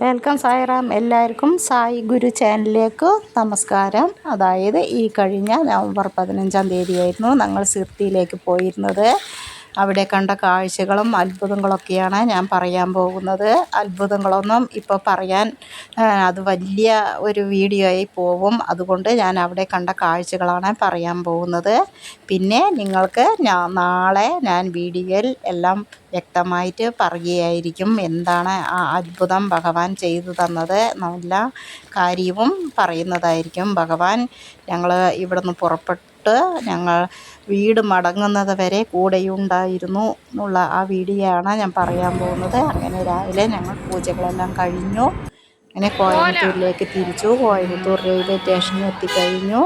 Welcome Sairam. എല്ലാവർക്കും സായി ഗുരു ചാനലിലേക്ക് നമസ്കാരം. അതായത് ഈ കഴിഞ്ഞ നവംബർ പതിനഞ്ചാം തീയതിയായിരുന്നു ഞങ്ങൾ സിർത്തിയിലേക്ക് പോയിരുന്നത്. അവിടെ കണ്ട കാഴ്ചകളും അത്ഭുതങ്ങളൊക്കെയാണ് ഞാൻ പറയാൻ പോകുന്നത്. അത്ഭുതങ്ങളൊന്നും ഇപ്പോൾ പറയാൻ അത് വലിയ ഒരു വീഡിയോ ആയി പോവും. അതുകൊണ്ട് ഞാൻ അവിടെ കണ്ട കാഴ്ചകളാണ് പറയാൻ പോകുന്നത്. പിന്നെ നിങ്ങൾക്ക് നാളെ ഞാൻ വീഡിയോയിൽ എല്ലാം വ്യക്തമായിട്ട് പറയുകയായിരിക്കും എന്താണ് ആ അത്ഭുതം ഭഗവാൻ ചെയ്തു തന്നത്. നല്ല കാര്യവും പറയുന്നതായിരിക്കും. ഭഗവാൻ ഞങ്ങൾ ഇവിടുന്ന് പുറപ്പെട്ട് ഞങ്ങൾ വീട് മടങ്ങുന്നത് വരെ കൂടെയുണ്ടായിരുന്നു എന്നുള്ള ആ വീഡിയോ ആണ് ഞാൻ പറയാൻ പോകുന്നത്. അങ്ങനെ രാവിലെ ഞങ്ങൾ പൂജകളെല്ലാം കഴിഞ്ഞു. അങ്ങനെ കോയമ്പത്തൂരിലേക്ക് തിരിച്ചു. കോയമ്പത്തൂർ റെയിൽവേ സ്റ്റേഷനിൽ എത്തിക്കഴിഞ്ഞു.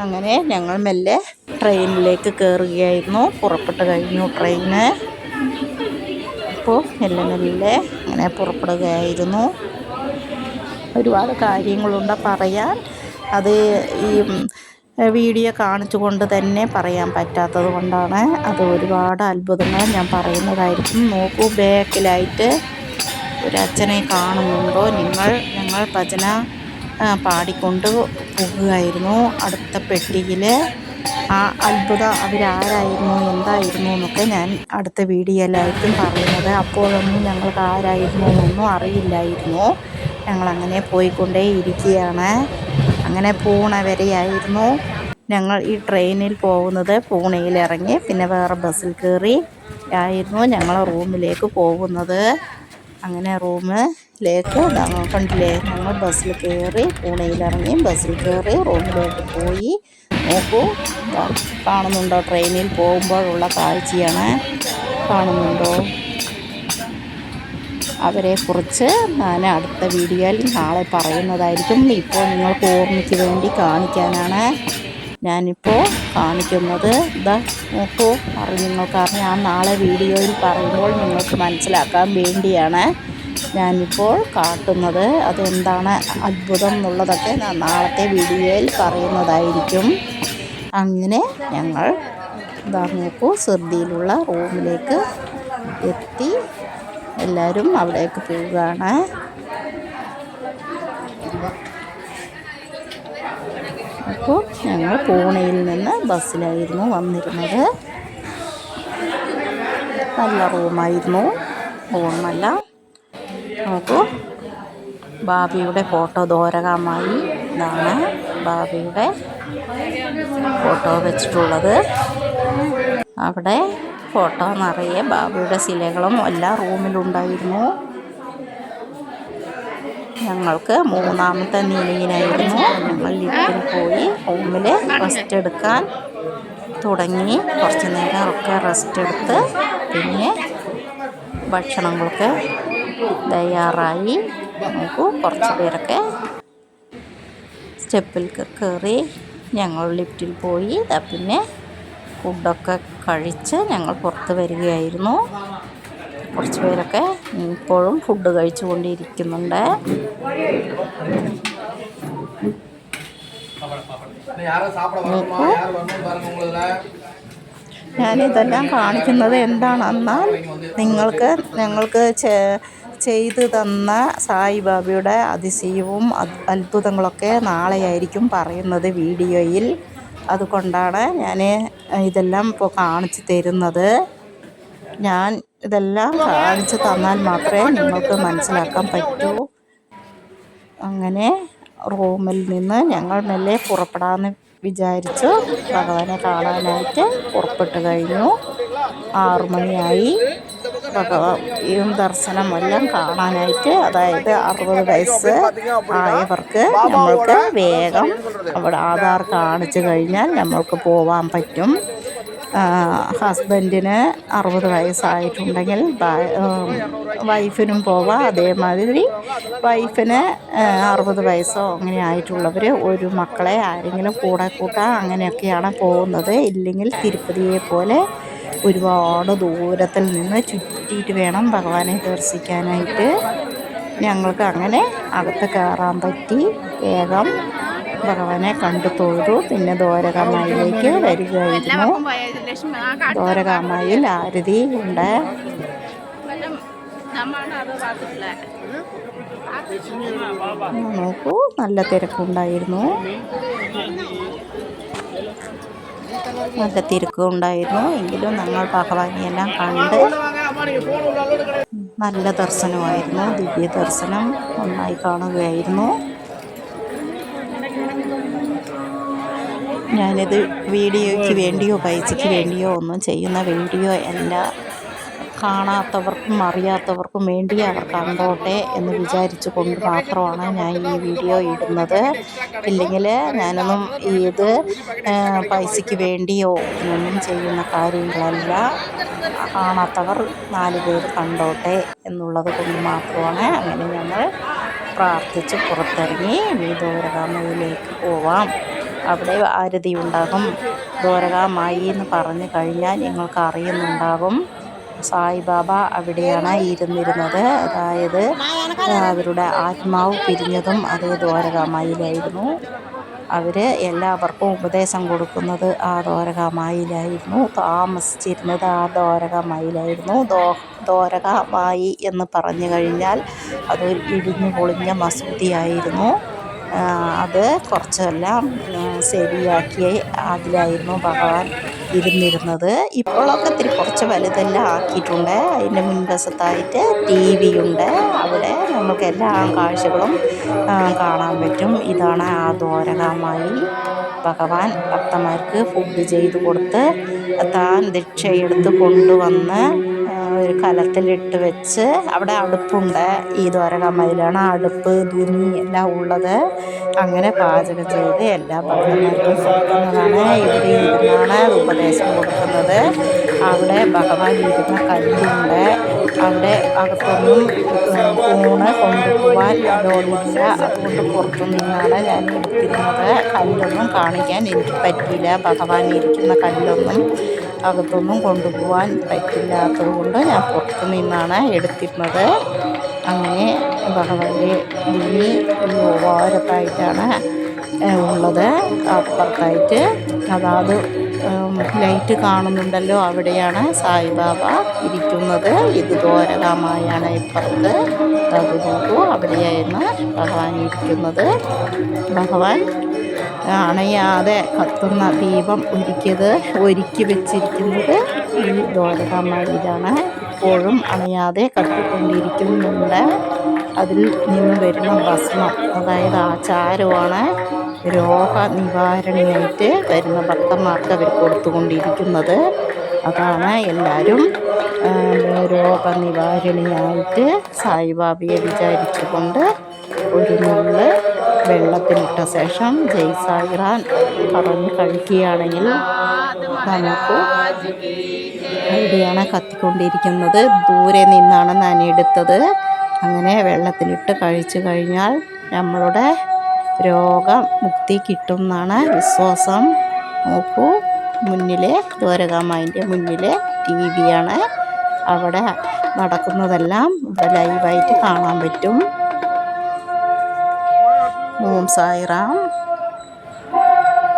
അങ്ങനെ ഞങ്ങൾ മെല്ലെ ട്രെയിനിലേക്ക് കയറുകയായിരുന്നു പുറപ്പെട്ട് കഴിഞ്ഞു ട്രെയിന്. അപ്പോൾ മെല്ലെ മെല്ലെ അങ്ങനെ പുറപ്പെടുകയായിരുന്നു. ഒരുപാട് കാര്യങ്ങളുണ്ട് പറയാൻ. അത് ഈ വീഡിയോ കാണിച്ചു കൊണ്ട് തന്നെ പറയാൻ പറ്റാത്തത് കൊണ്ടാണ്. അത് ഒരുപാട് അത്ഭുതങ്ങൾ ഞാൻ പറയുന്നതായിരിക്കും. നോക്കൂ ബാക്കിലായിട്ട് അച്ഛനെ കാണുന്നുണ്ടോ? നിങ്ങൾ ഞങ്ങൾ ഭജന പാടിക്കൊണ്ട് പോകുകയായിരുന്നു. അടുത്ത പെട്ടിയിൽ ആ അത്ഭുതം അവരാരായിരുന്നു എന്തായിരുന്നു എന്നൊക്കെ ഞാൻ അടുത്ത വീഡിയോയിലായിരിക്കും പറയുന്നത്. അപ്പോഴൊന്നും ഞങ്ങൾക്ക് ആരായിരുന്നു എന്നൊന്നും അറിയില്ലായിരുന്നു. ഞങ്ങളങ്ങനെ പോയിക്കൊണ്ടേ ഇരിക്കുകയാണ് അങ്ങനെ പൂണ വരെയായിരുന്നു ഞങ്ങൾ ഈ ട്രെയിനിൽ പോകുന്നത് പൂണെയിൽ ഇറങ്ങി പിന്നെ വേറെ ബസ്സിൽ കയറി ആയിരുന്നു ഞങ്ങൾ റൂമിലേക്ക് പോകുന്നത്. അങ്ങനെ റൂമിലേക്ക് കണ്ടില്ലേ ഞങ്ങൾ ബസ്സിൽ കയറി പൂണെയിൽ ഇറങ്ങി ബസ്സിൽ കയറി റൂമിലേക്ക് പോയി. നോക്കൂ കാണുന്നുണ്ടോ? ട്രെയിനിൽ പോകുമ്പോഴുള്ള കാഴ്ചയാണ് കാണുന്നുണ്ടോ? അവരെക്കുറിച്ച് ഞാൻ അടുത്ത വീഡിയോയിൽ നാളെ പറയുന്നതായിരിക്കും. ഇപ്പോൾ നിങ്ങൾക്ക് ഓർമ്മയ്ക്ക് വേണ്ടി കാണിക്കാനാണ് ഞാനിപ്പോൾ കാണിക്കുന്നത്. ഇതാ നോക്കൂ നിങ്ങൾക്ക് ഞാൻ നാളെ വീഡിയോയിൽ പറയുമ്പോൾ നിങ്ങൾക്ക് മനസ്സിലാക്കാൻ വേണ്ടിയാണ് ഞാനിപ്പോൾ കാട്ടുന്നത്. അതെന്താണ് അത്ഭുതം എന്നുള്ളതൊക്കെ ഞാൻ നാളത്തെ വീഡിയോയിൽ പറയുന്നതായിരിക്കും. അങ്ങനെ ഞങ്ങൾ ഇതാ നോക്കൂ ശ്രദ്ധയിലുള്ള റൂമിലേക്ക് എത്തി. എല്ലാവരും അവിടേക്ക് പോവുകയാണ്. അപ്പോൾ ഞങ്ങൾ പൂണെയിൽ നിന്ന് ബസ്സിലായിരുന്നു വന്നിരുന്നത്. നല്ല റൂമായിരുന്നു റൂമല്ല. നോക്കൂ ബാബിയുടെ ഫോട്ടോ ദോരകമായി ഇതാണ് ബാബിയുടെ ഫോട്ടോ വെച്ചിട്ടുള്ളത്. അവിടെ ഫോട്ടോ നിറയെ ബാബയുടെ ശിലകളും എല്ലാ റൂമിലുണ്ടായിരുന്നു. ഞങ്ങൾക്ക് മൂന്നാമത്തെ നിലയിലായിരുന്നു ഞങ്ങൾ ലിഫ്റ്റിൽ പോയി റൂമിൽ റെസ്റ്റ് എടുക്കാൻ തുടങ്ങി. കുറച്ച് നേരമൊക്കെ റെസ്റ്റ് എടുത്ത് പിന്നെ ഭക്ഷണങ്ങളൊക്കെ തയ്യാറായി. നമുക്ക് കുറച്ച് പേരൊക്കെ സ്റ്റെപ്പിൽ കയറി ഞങ്ങൾ ലിഫ്റ്റിൽ പോയി. പിന്നെ ഫുഡൊക്കെ കഴിച്ച് ഞങ്ങൾ പുറത്ത് വരികയായിരുന്നു. കുറച്ച് പേരൊക്കെ ഇപ്പോഴും ഫുഡ് കഴിച്ചുകൊണ്ടിരിക്കുന്നുണ്ട്. ഞാനിതെല്ലാം കാണിക്കുന്നത് എന്താണെന്നാൽ നിങ്ങൾക്ക് ഞങ്ങൾക്ക് ചെയ്തു തന്ന സായിബാബയുടെ അതിശയവും അത്ഭുതങ്ങളൊക്കെ നാളെയായിരിക്കും പറയുന്നത് വീഡിയോയിൽ. അതുകൊണ്ടാണ് ഞാൻ ഇതെല്ലാം ഇപ്പോൾ കാണിച്ചു തരുന്നത്. ഞാൻ ഇതെല്ലാം കാണിച്ചു തന്നാൽ മാത്രമേ നിങ്ങൾക്ക് മനസ്സിലാക്കാൻ പറ്റൂ. അങ്ങനെ റൂമിൽ നിന്ന് ഞങ്ങൾ മെല്ലെ പുറപ്പെടാമെന്ന് വിചാരിച്ചു. ഭഗവാനെ കാണാനായിട്ട് പുറപ്പെട്ടു കഴിഞ്ഞു. ആറുമണിയായി. ഭഗവാൻ ഈ ദർശനമെല്ലാം കാണാനായിട്ട് അതായത് അറുപത് വയസ്സ് ആയവർക്ക് നമ്മൾക്ക് വേഗം അവിടെ ആധാർ കാണിച്ചു കഴിഞ്ഞാൽ നമ്മൾക്ക് പോവാൻ പറ്റും. ഹസ്ബൻഡിന് അറുപത് വയസ്സായിട്ടുണ്ടെങ്കിൽ വൈഫിനും പോവാം. അതേമാതിരി വൈഫിന് അറുപത് വയസ്സോ അങ്ങനെ ആയിട്ടുള്ളവർ ഒരു മക്കളെ ആരെങ്കിലും കൂടെ കൂട്ടാം അങ്ങനെയൊക്കെയാണ് പോകുന്നത്. ഇല്ലെങ്കിൽ തിരുപ്പതിയെ പോലെ ഒരുപാട് ദൂരത്തിൽ നിന്ന് ചുറ്റിയിട്ട് വേണം ഭഗവാനെ ദർശിക്കാനായിട്ട്. ഞങ്ങൾക്ക് അങ്ങനെ അകത്ത് കയറാൻ പറ്റി. വേഗം ഭഗവാനെ കണ്ടു തൊഴുതു. പിന്നെ ദ്വാരകാമായിലേക്ക് വരികയായിരുന്നു. ദ്വാരകാമായിൽ ആരതി ഉണ്ട്. നോക്കൂ. നല്ല തിരക്കുണ്ടായിരുന്നു. നല്ല തിരക്കും ഉണ്ടായിരുന്നു എങ്കിലും ഞങ്ങൾ ഭഗവാനിയെല്ലാം കണ്ട് നല്ല ദർശനമായിരുന്നു. ദിവ്യ ദർശനം നന്നായി കാണുകയായിരുന്നു. ഞാനിത് വീഡിയോയ്ക്ക് വേണ്ടിയോ പൈസയ്ക്ക് വേണ്ടിയോ ഒന്നും ചെയ്യുന്ന വീഡിയോ അല്ല. കാണാത്തവർക്കും അറിയാത്തവർക്കും വേണ്ടി അവർ കണ്ടോട്ടെ എന്ന് വിചാരിച്ചു കൊണ്ട് മാത്രമാണ് ഞാൻ ഈ വീഡിയോ ഇടുന്നത്. ഇല്ലെങ്കിൽ ഞാനൊന്നും ഇത് പൈസയ്ക്ക് വേണ്ടിയോ ഒന്നും ചെയ്യുന്ന കാര്യങ്ങളല്ല. കാണാത്തവർ നാല് പേര് കണ്ടോട്ടെ എന്നുള്ളത് കൊണ്ട് മാത്രമാണ് അങ്ങനെ ഞങ്ങൾ പ്രാർത്ഥിച്ച് പുറത്തിറങ്ങി ദൂരകാമയിലേക്ക് പോവാം. അവിടെ ആരതി ഉണ്ടാകും ദൂരകാമായി എന്ന് പറഞ്ഞു കഴിഞ്ഞാൽ നിങ്ങൾക്ക് അറിയുന്നുണ്ടാകും. സായിബാബ അവിടെയാണ് ഇരുന്നിരുന്നത്. അതായത് അവരുടെ ആത്മാവ് പിരിഞ്ഞതും അതേ ദ്വാരകാമായിലായിരുന്നു. അവർ എല്ലാവർക്കും ഉപദേശം കൊടുക്കുന്നത് ആ ദ്വാരകാമായിലായിരുന്നു. താമസിച്ചിരുന്നത് ആ ദ്വാരകാമായിലായിരുന്നു. ദോ ദ്വാരകാമായി എന്ന് പറഞ്ഞു കഴിഞ്ഞാൽ അതൊരു ഇടിഞ്ഞു പൊളിഞ്ഞ മസൂതിയായിരുന്നു ആ, അത് കുറച്ചെല്ലാം ശരിയാക്കി അതിലായിരുന്നു ഭഗവാൻ ഇരുന്നിരുന്നത്. ഇപ്പോഴൊക്കെ ഇത്തിരി കുറച്ച് വലുതെല്ലാം ആക്കിയിട്ടുണ്ട്. അതിന്റെ മുൻവശത്തായിട്ട് ടി വി ഉണ്ട് അവിടെ നമുക്ക് എല്ലാ കാഴ്ചകളും കാണാൻ പറ്റും. ഇതാണ് ആ ദ്വാരകാമായി ഭഗവാൻ ഭക്തന്മാർക്ക് ഫുഡ് ചെയ്ത് കൊടുത്ത് താൻ ദീക്ഷയെടുത്ത് കൊണ്ടുവന്ന് ഒരു കലത്തിലിട്ട് വെച്ച് അവിടെ അടുപ്പുണ്ട്. ഈ ദ്വാരകാമയിലാണ് അടുപ്പ് തുണി എല്ലാം ഉള്ളത്. അങ്ങനെ പാചകം ചെയ്ത് എല്ലാ ഭക്തന്മാർക്കും കൊടുക്കുന്നതാണ് ഇവിടെ ഇരുന്നാണ് ഉപദേശം കൊടുക്കുന്നത്. അവിടെ ഭഗവാൻ ഇരുന്ന കല്ലുണ്ട്. അവിടെ അകത്തൊന്നും ഊണ് കൊണ്ടുപോകാൻ ലോഡില്ല അതുകൊണ്ട് പുറത്തു നിന്നാണ് ഞാൻ എടുത്തിരുന്നത്. കല്ലൊന്നും കാണിക്കാൻ എനിക്ക് പറ്റിയില്ല. ഭഗവാൻ ഇരിക്കുന്ന കല്ലൊന്നും അകത്തൊന്നും കൊണ്ടുപോകാൻ പറ്റില്ലാത്തത് കൊണ്ട് ഞാൻ പുറത്തു നിന്നാണ് എടുത്തിരുന്നത്. അങ്ങനെ ഭഗവാന്റെ ഭൂമി ഓരത്തായിട്ടാണ് ഉള്ളത്. അപ്പുറത്തായിട്ട് അതാത് ലൈറ്റ് കാണുന്നുണ്ടല്ലോ അവിടെയാണ് സായിബാബ ഇരിക്കുന്നത്. ഇത് ദ്വാരകാമായാണ് ഇപ്പുറത്ത്. അത് നോക്കൂ അവിടെയായിരുന്നു ഭഗവാൻ ഇരിക്കുന്നത്. ഭഗവാൻ അണയാതെ കത്തുന്ന ദീപം ഒരുക്കിയത് ഒരുക്കി വെച്ചിരിക്കുന്നത്. ഈ ദ്വാരകാമായിലാണ് ഇപ്പോഴും അണയാതെ കത്തിക്കൊണ്ടിരിക്കുന്നുണ്ട്. അതിൽ നിന്ന് വരുന്ന ഭസ്മം അതായത് ആചാരമാണ്. രോഗ നിവാരണിയായിട്ട് വരുന്ന ഭക്തന്മാർക്ക് അവർ കൊടുത്തുകൊണ്ടിരിക്കുന്നത്. അതാണ് എല്ലാവരും രോഗ രോഗനിവാരണിയായിട്ട് സായിബാബയെ വിചാരിച്ചുകൊണ്ട് ഒരു നുള്ള് വെള്ളത്തിലിട്ട ശേഷം ജയ് സായിറാൻ പറഞ്ഞ് കഴിക്കുകയാണെങ്കിൽ നമുക്ക് ഇവിടെയാണ് കത്തിക്കൊണ്ടിരിക്കുന്നത്. ദൂരെ നിന്നാണ് നനയെടുത്തത്. അങ്ങനെ വെള്ളത്തിലിട്ട് കഴിച്ചു കഴിഞ്ഞാൽ നമ്മളുടെ രോഗമുക്തി കിട്ടും എന്നാണ് വിശ്വാസം. നോക്കൂ മുന്നിലെ ദ്വാരകാമായിന്റെ മുന്നിലെ ടി വിയാണ് അവിടെ നടക്കുന്നതെല്ലാം ഇവിടെ ലൈവായിട്ട് കാണാൻ പറ്റും. ഓം സായിറാം.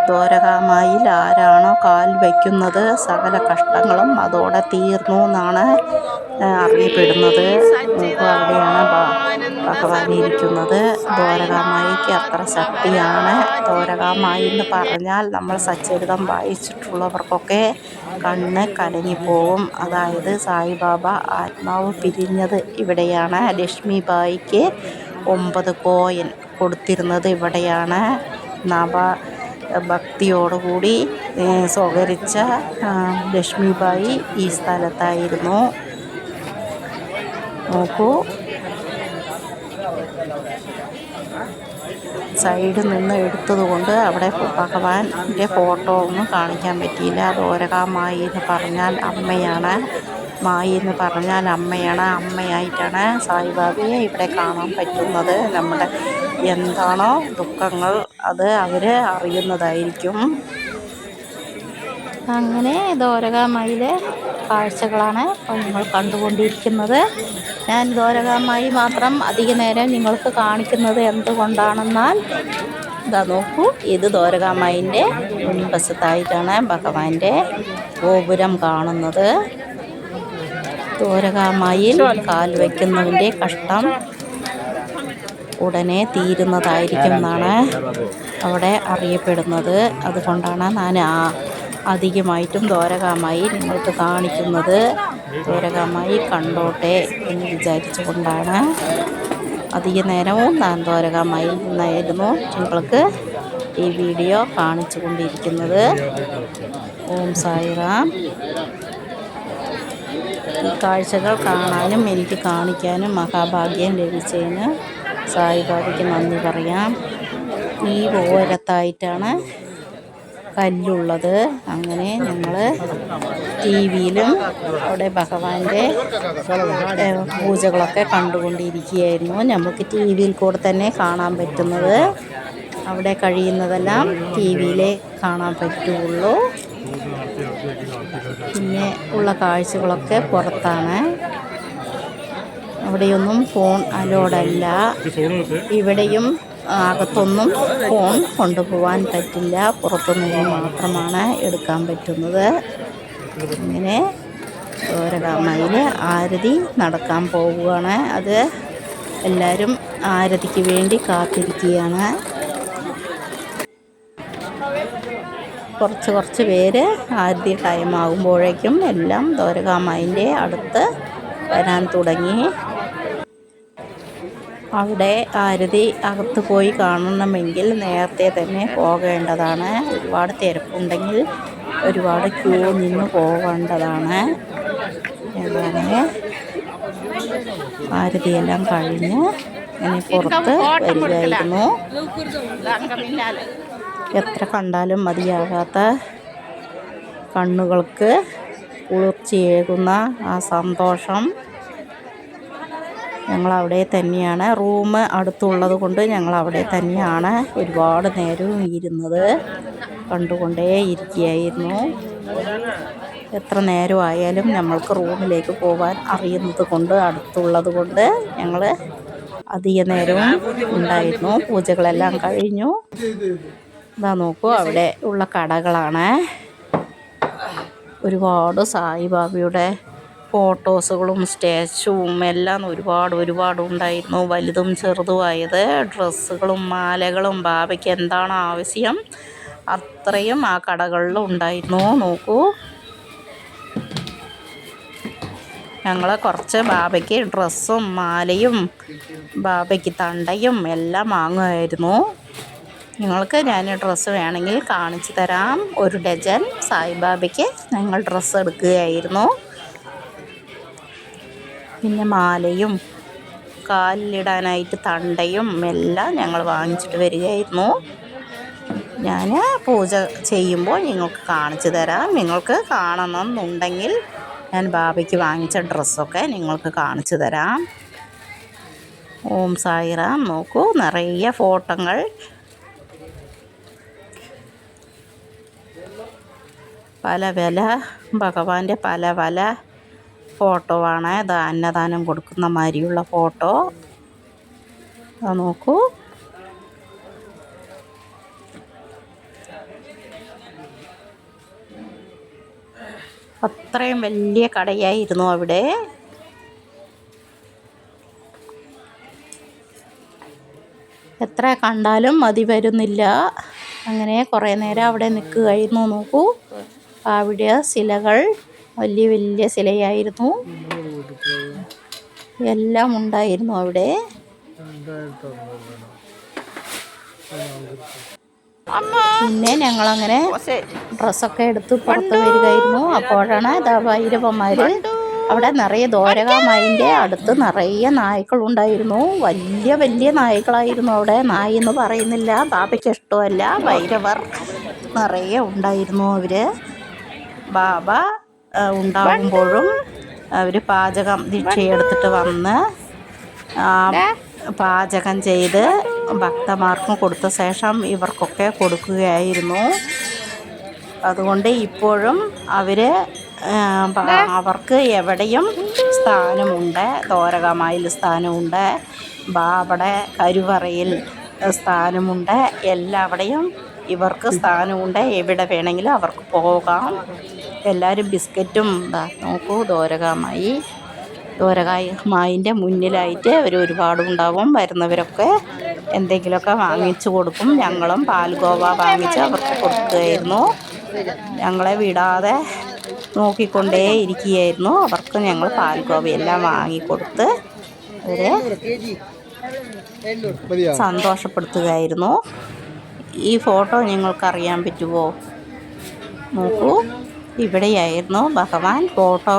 ദ്വാരകാമായിൽ ആരാണോ കാൽ വയ്ക്കുന്നത്? സകല കഷ്ടങ്ങളും അതോടെ തീർന്നു എന്നാണ് അറിയപ്പെടുന്നത് അവിടെയാണ് ഭഗവാൻ ഇരിക്കുന്നത് ദ്വാരകാമായിക്ക് അത്ര ശക്തിയാണ്. ദ്വാരകാമായി എന്ന് പറഞ്ഞാൽ നമ്മൾ സച്ചരിതം വായിച്ചിട്ടുള്ളവർക്കൊക്കെ കണ്ണ് കലങ്ങിപ്പോവും. അതായത് സായിബാബ ആത്മാവ് പിരിഞ്ഞത് ഇവിടെയാണ്. ലക്ഷ്മി ലക്ഷ്മിബായിക്ക് ഒമ്പത് കോയൻ കൊടുത്തിരുന്നത് ഇവിടെയാണ്. നവ ഭക്തിയോടുകൂടി സ്വകരിച്ച ലക്ഷ്മിബായി ഈ സ്ഥലത്തായിരുന്നു. നോക്കൂ. സൈഡിൽ നിന്ന് എടുത്തതുകൊണ്ട് അവിടെ ഭഗവാന്റെ ഫോട്ടോ ഒന്നും കാണിക്കാൻ പറ്റിയില്ല. ദോരകാമായി എന്ന് പറഞ്ഞാൽ അമ്മയാണ്. മായി എന്ന് പറഞ്ഞാൽ അമ്മയാണ്. അമ്മയായിട്ടാണ് സായിബാബയെ ഇവിടെ കാണാൻ പറ്റുന്നത്. നമ്മുടെ എന്താണോ ദുഃഖങ്ങൾ അത് അവർ അറിയുന്നതായിരിക്കും. അങ്ങനെ ദോരകാമായിലെ കാഴ്ചകളാണ് ഇപ്പോൾ നിങ്ങൾ കണ്ടുകൊണ്ടിരിക്കുന്നത്. ഞാൻ ദോരകാമായി മാത്രം അധിക നേരം നിങ്ങൾക്ക് കാണിക്കുന്നത് എന്തുകൊണ്ടാണെന്നാൽ ഇതാ നോക്കൂ ഇത് ദോരകാമായിന്റെ മുൻവശത്തായിട്ടാണ് ഭഗവാന്റെ ഗോപുരം കാണുന്നത്. ദോരകാമായിൽ കാൽ വയ്ക്കുന്നതിന്റെ കഷ്ടം ഉടനെ തീരുന്നതായിരിക്കും എന്നാണ് അവിടെ അറിയപ്പെടുന്നത്. അതുകൊണ്ടാണ് ഞാൻ ആ അധികമായിട്ടും ദോരകാമായി നിങ്ങൾക്ക് കാണിക്കുന്നത്. ദോരകാമായി കണ്ടോട്ടെ എന്ന് വിചാരിച്ചു കൊണ്ടാണ് അധിക നേരവും ഞാൻ ദോരകാമായി നിന്നായിരുന്നു നിങ്ങൾക്ക് ഈ വീഡിയോ കാണിച്ചു കൊണ്ടിരിക്കുന്നത് ഓം സായിറാം. ഈ കാഴ്ചകൾ കാണാനും എനിക്ക് കാണിക്കാനും മഹാഭാഗ്യം ലഭിച്ചതിന് സായിബാബയ്ക്ക് നന്ദി പറയാം. ഈ ഓരത്തായിട്ടാണ് കല്ലുള്ളത്. അങ്ങനെ ഞങ്ങൾ ടി വിയിലും അവിടെ ഭഗവാന്റെ പൂജകളൊക്കെ കണ്ടുകൊണ്ടിരിക്കുകയായിരുന്നു. നമുക്ക് ടി വിയിൽ കൂടെ തന്നെ കാണാൻ പറ്റുന്നത്. അവിടെ കഴിയുന്നതെല്ലാം ടി വിയിലേ കാണാൻ പറ്റുള്ളൂ. പിന്നെ ഉള്ള കാഴ്ചകളൊക്കെ പുറത്താണ്. അവിടെയൊന്നും ഫോൺ അലോഡല്ല. ഇവിടെയും അകത്തൊന്നും ഫോൺ കൊണ്ടുപോകാൻ പറ്റില്ല. പുറത്തുനിന്ന് മാത്രമാണ് എടുക്കാൻ പറ്റുന്നത്. ഇങ്ങനെ ഓരകാമയിൽ ആരതി നടക്കാൻ പോവുകയാണ്. അത് എല്ലാവരും ആരതിക്ക് വേണ്ടി കാത്തിരിക്കുകയാണ്. കുറച്ച് കുറച്ച് പേര് ആദ്യ ടൈം ആകുമ്പോഴേക്കും എല്ലാം ദോരകാമായിന്റെ അടുത്ത് വരാൻ തുടങ്ങി. അവിടെ ആരതി അകത്ത് പോയി കാണണമെങ്കിൽ നേരത്തെ തന്നെ പോകേണ്ടതാണ്. ഒരുപാട് തിരക്കുണ്ടെങ്കിൽ ഒരുപാട് ക്യൂ നിന്ന് പോകേണ്ടതാണ്. അങ്ങനെ ആരതിയെല്ലാം കഴിഞ്ഞ്. ഇങ്ങനെ പുറത്ത് വരികയായിരുന്നു. എത്ര കണ്ടാലും മതിയാകാത്ത കണ്ണുകൾക്ക് കുളിർച്ചയേകുന്ന ആ സന്തോഷം. ഞങ്ങൾ അവിടെ തന്നെയാണ്. റൂം അടുത്തുള്ളത് കൊണ്ട് ഞങ്ങൾ അവിടെ തന്നെയാണ് ഒരുപാട് നേരവും ഇരുന്നത്. കണ്ടുകൊണ്ടേ ഇരിക്കുകയായിരുന്നു എത്ര നേരമായാലും നമ്മൾക്ക് റൂമിലേക്ക് പോകാൻ അറിയുന്നത് കൊണ്ട് അടുത്തുള്ളത് കൊണ്ട് ഞങ്ങൾ അധിക നേരവും ഉണ്ടായിരുന്നു. പൂജകളെല്ലാം കഴിഞ്ഞു. ഇതാ നോക്കൂ അവിടെ ഉള്ള കടകളാണ്. ഒരുപാട് സായിബാബയുടെ ഫോട്ടോസുകളും സ്റ്റാച്ചുവും എല്ലാം ഒരുപാട് ഒരുപാട് ഉണ്ടായിരുന്നു. വലുതും ചെറുതുമായത് ഡ്രസ്സുകളും മാലകളും. ബാബയ്ക്ക് എന്താണ് ആവശ്യം? അത്രയും ആ കടകളിൽ ഉണ്ടായിരുന്നു. നോക്കൂ. ഞങ്ങൾ കുറച്ച് ബാബയ്ക്ക് ഡ്രസ്സും മാലയും ബാബയ്ക്ക് തണ്ടയും എല്ലാം വാങ്ങുമായിരുന്നു. നിങ്ങൾക്ക് ഞാൻ ഡ്രസ്സ് വേണമെങ്കിൽ കാണിച്ചു തരാം. ഒരു ഡജൻ സായിബാബയ്ക്ക് ഞങ്ങൾ ഡ്രസ്സ് എടുക്കുകയായിരുന്നു. പിന്നെ മാലയും കാലിലിടാനായിട്ട് തണ്ടയും എല്ലാം ഞങ്ങൾ വാങ്ങിച്ചിട്ട് വരികയായിരുന്നു. ഞാൻ പൂജ ചെയ്യുമ്പോൾ നിങ്ങൾക്ക് കാണിച്ചു തരാം. നിങ്ങൾക്ക് കാണണമെന്നുണ്ടെങ്കിൽ ഞാൻ ബാബയ്ക്ക് വാങ്ങിച്ച ഡ്രസ്സൊക്കെ നിങ്ങൾക്ക് കാണിച്ചു തരാം. ഓം സായിറാം നോക്കൂ നിറയെ ഫോട്ടോകൾ. പല വില ഭഗവാന്റെ പല പല ഫോട്ടോ ആണ്. അന്നദാനം കൊടുക്കുന്ന മാതിരിയുള്ള ഫോട്ടോ. നോക്കൂ. അത്രയും വലിയ കടയായിരുന്നു അവിടെ. എത്ര കണ്ടാലും മതി വരുന്നില്ല. അങ്ങനെ കുറേ നേരം അവിടെ നിൽക്കുകയായിരുന്നു. നോക്കൂ. അവിടെ ശിലകൾ വലിയ വലിയ ശിലയായിരുന്നു എല്ലാം ഉണ്ടായിരുന്നു അവിടെ. പിന്നെ ഞങ്ങളങ്ങനെ ഡ്രസ്സൊക്കെ എടുത്ത് പുറത്ത് വരികയായിരുന്നു. അപ്പോഴാണ് ഭൈരവന്മാർ അവിടെ നിറയെ ദോരകമായിന്റെ അടുത്ത് നിറയെ നായ്ക്കളുണ്ടായിരുന്നു വലിയ വലിയ നായ്ക്കളായിരുന്നു അവിടെ. നായ എന്ന് പറയുന്നില്ല ബാബയ്ക്ക് ഇഷ്ടമല്ല. ഭൈരവർ നിറയെ ഉണ്ടായിരുന്നു അവർ ബാബ ഉണ്ടാകുമ്പോഴും അവർ പാചകം ദീക്ഷയെടുത്തിട്ട് വന്ന് പാചകം ചെയ്ത് ഭക്തമാർക്കും കൊടുത്ത ശേഷം ഇവർക്കൊക്കെ കൊടുക്കുകയായിരുന്നു. അതുകൊണ്ട് ഇപ്പോഴും അവർ അവർക്ക് എവിടെയും സ്ഥാനമുണ്ട്. തോരകമായിൽ സ്ഥാനമുണ്ട്. ബാബടെ കരുവറയിൽ സ്ഥാനമുണ്ട്. എല്ലാവിടെയും ഇവർക്ക് സ്ഥാനമുണ്ട്. എവിടെ വേണമെങ്കിലും അവർക്ക് പോകാം. എല്ലാവരും ബിസ്ക്കറ്റും നോക്കൂ ദോരകമായി. ദോരകായ മായിന്റെ മുന്നിലായിട്ട് അവർ ഒരുപാട് ഉണ്ടാവും. വരുന്നവരൊക്കെ എന്തെങ്കിലുമൊക്കെ വാങ്ങിച്ചു കൊടുക്കും. ഞങ്ങളും പാൽ ഗോവ വാങ്ങിച്ച് അവർക്ക് കൊടുക്കുകയായിരുന്നു. ഞങ്ങളെ വിടാതെ നോക്കിക്കൊണ്ടേ ഇരിക്കുകയായിരുന്നു. അവർക്ക് ഞങ്ങൾ പാൽഗോവയെല്ലാം വാങ്ങിക്കൊടുത്ത് അവരെ സന്തോഷപ്പെടുത്തുകയായിരുന്നു. ഈ ഫോട്ടോ നിങ്ങൾക്കറിയാൻ പറ്റുമോ? നോക്കൂ. ഇവിടെയായിരുന്നു. ഭഗവാൻ ഫോട്ടോ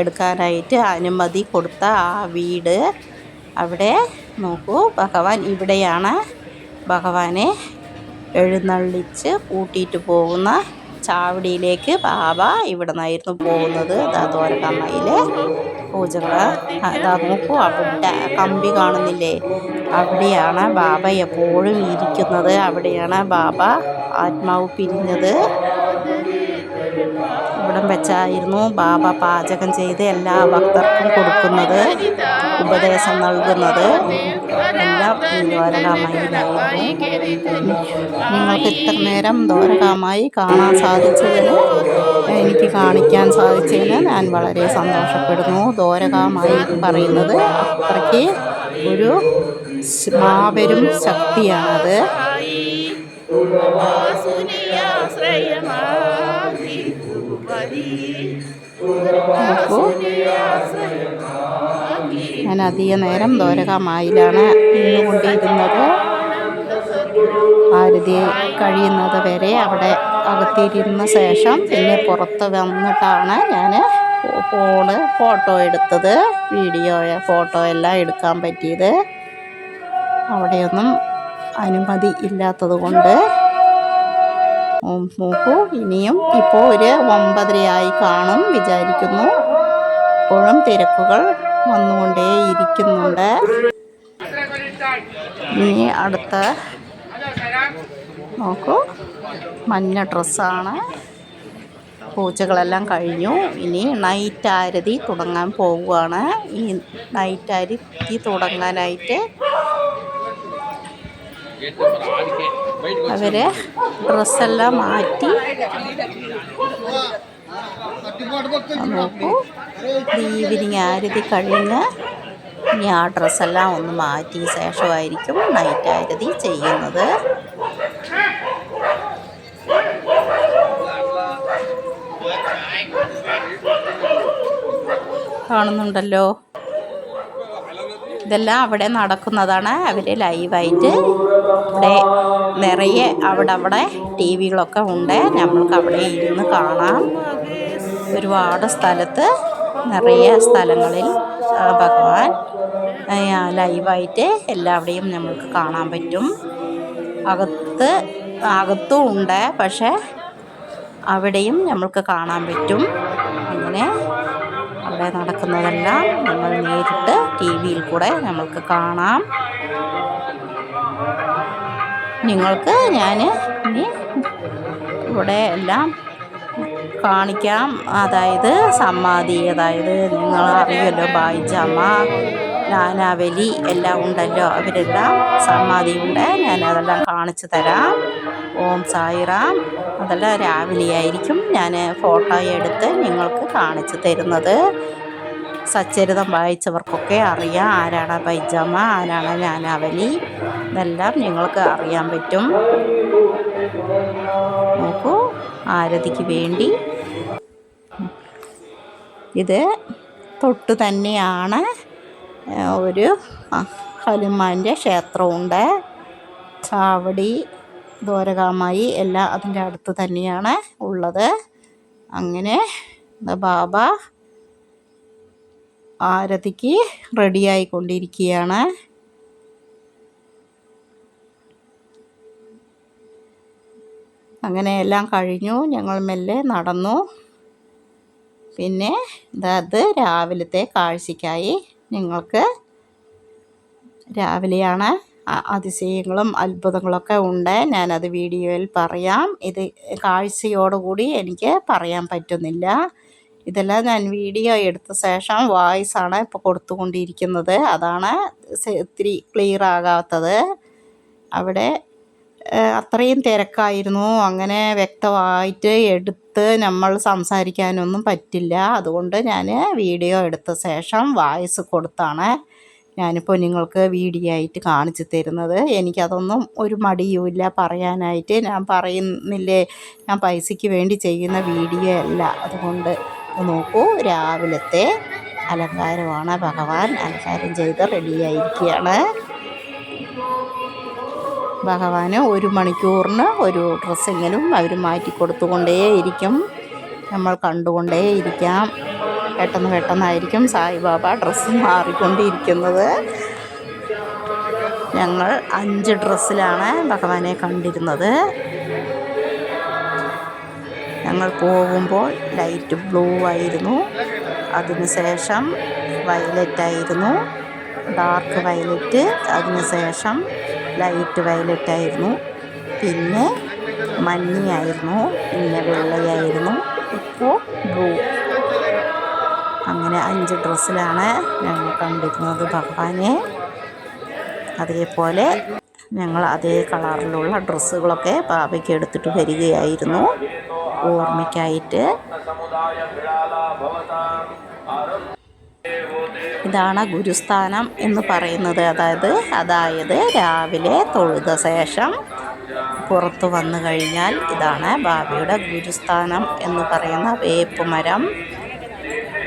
എടുക്കാനായിട്ട് അനുമതി കൊടുത്ത ആ വീട്. അവിടെ നോക്കൂ ഭഗവാൻ ഇവിടെയാണ്. ഭഗവാനെ എഴുന്നള്ളിച്ച് കൂട്ടിയിട്ട് പോകുന്ന ചാവടിയിലേക്ക് ബാബ ഇവിടെ നിന്നായിരുന്നു പോകുന്നത്. ദാ ദ്വാരകാമയിലെ പൂജകൾ അതാ നോക്കൂ അവിടെ കമ്പി കാണുന്നില്ലേ? അവിടെയാണ് ബാബ എപ്പോഴും ഇരിക്കുന്നത്. അവിടെയാണ് ബാബ ആത്മാവ് പിരിഞ്ഞത്. ഇവിടം വെച്ചായിരുന്നു ബാബ പാചകം ചെയ്ത് എല്ലാ ഭക്തർക്കും കൊടുക്കുന്നത് ഉപദേശം നൽകുന്നത്. എല്ലാം ഈ ദ്വാരകാമായിലായിരുന്നു നിങ്ങൾക്ക് ഇത്ര നേരം ദ്വാരകാമായി കാണാൻ സാധിച്ചതിന് എനിക്ക് കാണിക്കാൻ സാധിച്ചതിന് ഞാൻ വളരെ സന്തോഷപ്പെടുന്നു. ദ്വാരകാമായി പറയുന്നത് അത്രയ്ക്ക് ഒരു മാപെരും ശക്തിയാണത്. നോക്കൂ ഞാൻ അധിക നേരം ദ്വാരകാമായിലാണ് നിന്നുകൊണ്ടിരുന്നത്. ആരതി കഴിയുന്നത് വരെ അവിടെ അകത്തിരുന്ന ശേഷം പിന്നെ പുറത്ത് വന്നിട്ടാണ് ഞാൻ ഫോണ് ഫോട്ടോ എടുത്തത്. വീഡിയോ ഫോട്ടോ എല്ലാം എടുക്കാൻ പറ്റിയത്. അവിടെയൊന്നും അനുമതി ഇല്ലാത്തത് കൊണ്ട് നോക്കൂ ഇനിയും ഇപ്പോൾ ഒരു ഒമ്പതരയായി കാണും വിചാരിക്കുന്നു. ഇപ്പോഴും തിരക്കുകൾ വന്നുകൊണ്ടേ ഇരിക്കുന്നുണ്ട് ഇനി അടുത്ത നോക്കൂ മഞ്ഞ ഡ്രസ്സാണ്. പൂച്ചകളെല്ലാം കഴിഞ്ഞു. ഇനി നൈറ്റ് ആരതി തുടങ്ങാൻ പോവുകയാണ്. ഈ നൈറ്റ് ആരതി തുടങ്ങാനായിട്ട് അവർ ഡ്രസ്സെല്ലാം മാറ്റി നോക്കൂ. ഈവനിങ് ആരതി കഴിഞ്ഞ് ഇനി ആ ഡ്രസ്സെല്ലാം ഒന്ന് മാറ്റിയ ശേഷമായിരിക്കും നൈറ്റ് ആരതി ചെയ്യുന്നത്. കാണുന്നുണ്ടല്ലോ. ഇതെല്ലാം അവിടെ നടക്കുന്നതാണ്. അവർ ലൈവായിട്ട് ഇവിടെ നിറയെ അവിടെ അവിടെ ടി വികളൊക്കെ ഉണ്ട്. നമ്മൾക്ക് അവിടെ ഇരുന്ന് കാണാം. ഒരുപാട് സ്ഥലത്ത് നിറയെ സ്ഥലങ്ങളിൽ ഭഗവാൻ ലൈവായിട്ട് എല്ലാവിടെയും നമ്മൾക്ക് കാണാൻ പറ്റും. അകത്ത് അകത്തും ഉണ്ട് പക്ഷേ അവിടെയും നമ്മൾക്ക് കാണാൻ പറ്റും. അങ്ങനെ അവിടെ നടക്കുന്നതെല്ലാം നമ്മൾ നേരിട്ട് ടി വിയിൽ കൂടെ നമ്മൾക്ക് കാണാം. നിങ്ങൾക്ക് ഞാൻ ഇനി ഇവിടെ എല്ലാം കാണിക്കാം. അതായത് സമ്മാതി അതായത് നിങ്ങൾ അറിയുമല്ലോ ബായിജാമ നാനാവലി എല്ലാം ഉണ്ടല്ലോ. അവരെല്ലാം സമാധിയുണ്ട് ഞാൻ അതെല്ലാം കാണിച്ചു തരാം. ഓം സായിറാം. അതെല്ലാം രാവിലെ ആയിരിക്കും ഞാൻ ഫോട്ടോ എടുത്ത് നിങ്ങൾക്ക് കാണിച്ചു തരുന്നത്. സച്ചരിതം വായിച്ചവർക്കൊക്കെ അറിയാം ആരാണ് പൈജാമ ആരാണ് ഞാനാവലി ഇതെല്ലാം നിങ്ങൾക്ക് അറിയാൻ പറ്റും. നോക്കൂ ആരതിക്ക് വേണ്ടി. ഇത് തൊട്ട് തന്നെയാണ് ഒരു ഹനുമാന്റെ ക്ഷേത്രമുണ്ട്. ചാവടി ദ്വാരകാമായി എല്ലാം അതിന്റെ അടുത്ത് തന്നെയാണ് ഉള്ളത്. അങ്ങനെ ബാബ ആരതിക്ക് റെഡിയായിക്കൊണ്ടിരിക്കുകയാണ്. അങ്ങനെ എല്ലാം കഴിഞ്ഞു. ഞങ്ങൾ മെല്ലെ നടന്നു. പിന്നെ അത് രാവിലത്തെ കാഴ്ചയ്ക്കായി. നിങ്ങൾക്ക് രാവിലെയാണ് അതിശയങ്ങളും അത്ഭുതങ്ങളൊക്കെ ഉണ്ട്. ഞാനത് വീഡിയോയിൽ പറയാം. ഇത് കാഴ്ചയോടുകൂടി എനിക്ക് പറയാൻ പറ്റുന്നില്ല. ഇതെല്ലാം ഞാൻ വീഡിയോ എടുത്ത ശേഷം വോയിസാണ് ഇപ്പോൾ കൊടുത്തുകൊണ്ടിരിക്കുന്നത്. അതാണ് ഒത്തിരി ക്ലിയർ ആകാത്തത്. അവിടെ അത്രയും തിരക്കായിരുന്നു. അങ്ങനെ വ്യക്തമായിട്ട് എടുത്ത് നമ്മൾ സംസാരിക്കാനൊന്നും പറ്റില്ല. അതുകൊണ്ട് ഞാൻ വീഡിയോ എടുത്ത ശേഷം വോയിസ് കൊടുത്താണ് ഞാനിപ്പോൾ നിങ്ങൾക്ക് വീഡിയോ ആയിട്ട് കാണിച്ചു തരുന്നത്. എനിക്കതൊന്നും ഒരു മടിയുമില്ല പറയാനായിട്ട്. ഞാൻ പറയുന്നില്ലേ ഞാൻ പൈസയ്ക്ക് വേണ്ടി ചെയ്യുന്ന വീഡിയോ അല്ല. അതുകൊണ്ട് നോക്കൂ. രാവിലത്തെ അലങ്കാരമാണ്. ഭഗവാൻ അലങ്കാരം ചെയ്ത് റെഡിയായിരിക്കുകയാണ് ഭഗവാന് ഒരു മണിക്കൂറിന് ഒരു ഡ്രസ്സെങ്കിലും അവർ മാറ്റി കൊടുത്തുകൊണ്ടേയിരിക്കും. നമ്മൾ കണ്ടുകൊണ്ടേയിരിക്കാം. പെട്ടെന്ന് പെട്ടെന്നായിരിക്കും സായിബാബ ഡ്രസ്സ് മാറിക്കൊണ്ടിരിക്കുന്നത്. ഞങ്ങൾ അഞ്ച് ഡ്രസ്സിലാണ് ഭഗവാനെ കണ്ടിരുന്നത്. ഞങ്ങൾ പോകുമ്പോൾ ലൈറ്റ് ബ്ലൂ ആയിരുന്നു. അതിനുശേഷം വയലറ്റ് ആയിരുന്നു. Dark violet. അതിന് ശേഷം ലൈറ്റ് വയലറ്റ് ആയിരുന്നു പിന്നെ മഞ്ഞയായിരുന്നു. പിന്നെ വെള്ളയായിരുന്നു. ഇപ്പോൾ ബ്ലൂ. അങ്ങനെ അഞ്ച് ഡ്രസ്സിലാണ് ഞങ്ങൾ കണ്ടിരുന്നത് ഭഗവാനെ. അതേപോലെ ഞങ്ങൾ അതേ കളറിലുള്ള ഡ്രസ്സുകളൊക്കെ ബാബയ്ക്ക് എടുത്തിട്ട് വരികയായിരുന്നു. ഓർമ്മയ്ക്കായിട്ട് ഇതാണ് ഗുരുസ്ഥാനം എന്ന് പറയുന്നത്. അതായത് അതായത് രാവിലെ തൊഴുത ശേഷം പുറത്തു വന്നു കഴിഞ്ഞാൽ ഇതാണ് ബാബയുടെ ഗുരുസ്ഥാനം എന്ന് പറയുന്ന വേപ്പ് മരം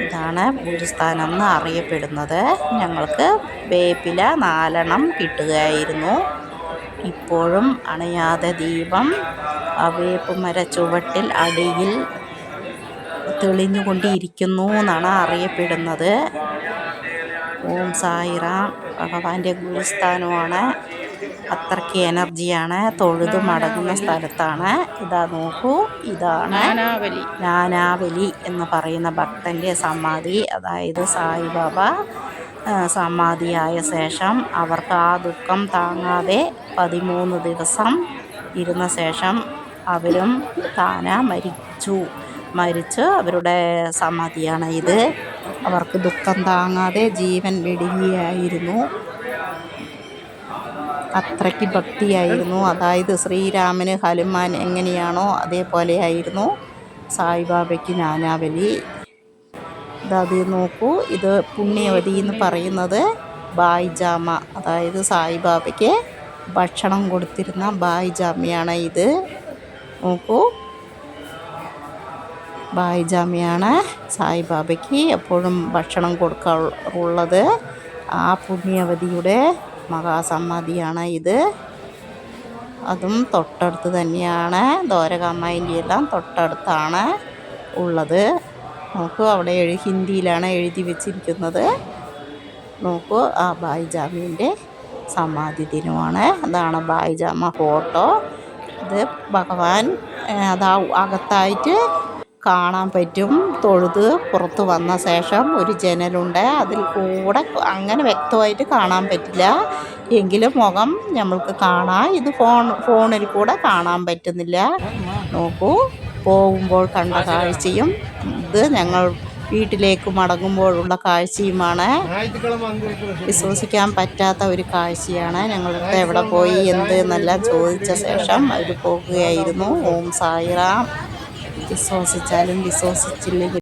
ഇതാണ് ഗുരുസ്ഥാനം എന്ന് അറിയപ്പെടുന്നത്. ഞങ്ങൾക്ക് വേപ്പില നാലെണ്ണം കിട്ടുകയായിരുന്നു. ഇപ്പോഴും അണയാതെ ദീപം ആ വേപ്പ് മര ചുവട്ടിൽ അടിയിൽ തെളിഞ്ഞുകൊണ്ടിരിക്കുന്നു എന്നാണ് അറിയപ്പെടുന്നത്. ഓം സായിറ ഭഗവാന്റെ ഗുരുസ്ഥാനമാണ്. അത്രയ്ക്ക് എനർജിയാണ്. തൊഴുതു മടങ്ങുന്ന സ്ഥലത്താണ്. ഇതാ നോക്കൂ ഇതാണ് നാനാവലി. എന്ന് പറയുന്ന ഭക്തന്റെ സമാധി. അതായത് സായിബാബ സമാധിയായ ശേഷം അവർക്ക് ആ ദുഃഖം താങ്ങാതെ പതിമൂന്ന് ദിവസം ഇരുന്ന ശേഷം അവരും താന മരിച്ചു. മരിച്ച് അവരുടെ സമാധിയാണ് ഇത്. അവർക്ക് ദുഃഖം താങ്ങാതെ ജീവൻ വെടിയുകയായിരുന്നു അത്രയ്ക്ക് ഭക്തിയായിരുന്നു. അതായത് ശ്രീരാമന് ഹനുമാൻ എങ്ങനെയാണോ അതേപോലെയായിരുന്നു സായിബാബയ്ക്ക് നാനാവലി. ഇതത് നോക്കൂ ഇത് പുണ്യവതി എന്ന് പറയുന്നത് ബായ്ജാമ. അതായത് സായിബാബയ്ക്ക് ഭക്ഷണം കൊടുത്തിരുന്ന ബായ്ജാമയാണ് ഇത്. നോക്കൂ. ബായ്ജാമയാണ് സായിബാബയ്ക്ക് എപ്പോഴും ഭക്ഷണം കൊടുക്കാറുള്ളത്. ആ പുണ്യവതിയുടെ മഹാസമാധിയാണ് ഇത്. അതും തൊട്ടടുത്ത് തന്നെയാണ്. ദ്വാരകാമായിന്റെ എല്ലാം തൊട്ടടുത്താണ് ഉള്ളത്. നോക്കൂ അവിടെ എഴു ഹിന്ദിയിലാണ് എഴുതി വെച്ചിരിക്കുന്നത്. നോക്കൂ ആ ബായ്ജാമീന്റെ സമാധി ദിനമാണ്. അതാണ് ബായ്ജാമ ഫോട്ടോ. ഇത് ഭഗവാൻ അതാ അകത്തായിട്ട് കാണാൻ പറ്റും. തൊഴുത് പുറത്ത് വന്ന ശേഷം ഒരു ജനലുണ്ട്. അതിൽ കൂടെ അങ്ങനെ വ്യക്തമായിട്ട് കാണാൻ പറ്റില്ല. എങ്കിലും മുഖം നമ്മൾക്ക് കാണാം. ഇത് ഫോൺ ഫോണിൽ കൂടെ കാണാൻ പറ്റുന്നില്ല. നോക്കൂ പോകുമ്പോൾ കണ്ട കാഴ്ചയും ഇത് ഞങ്ങൾ വീട്ടിലേക്ക് മടങ്ങുമ്പോഴുള്ള കാഴ്ചയുമാണ്. വിശ്വസിക്കാൻ പറ്റാത്ത ഒരു കാഴ്ചയാണ്. ഞങ്ങളിടത്ത് എവിടെ പോയി എന്ത് എന്നെല്ലാം ചോദിച്ച ശേഷം അവർ പോകുകയായിരുന്നു. ഓം സായിറാം. വിശ്വസിച്ചാലും വിശ്വസിച്ചില്ലെങ്കിൽ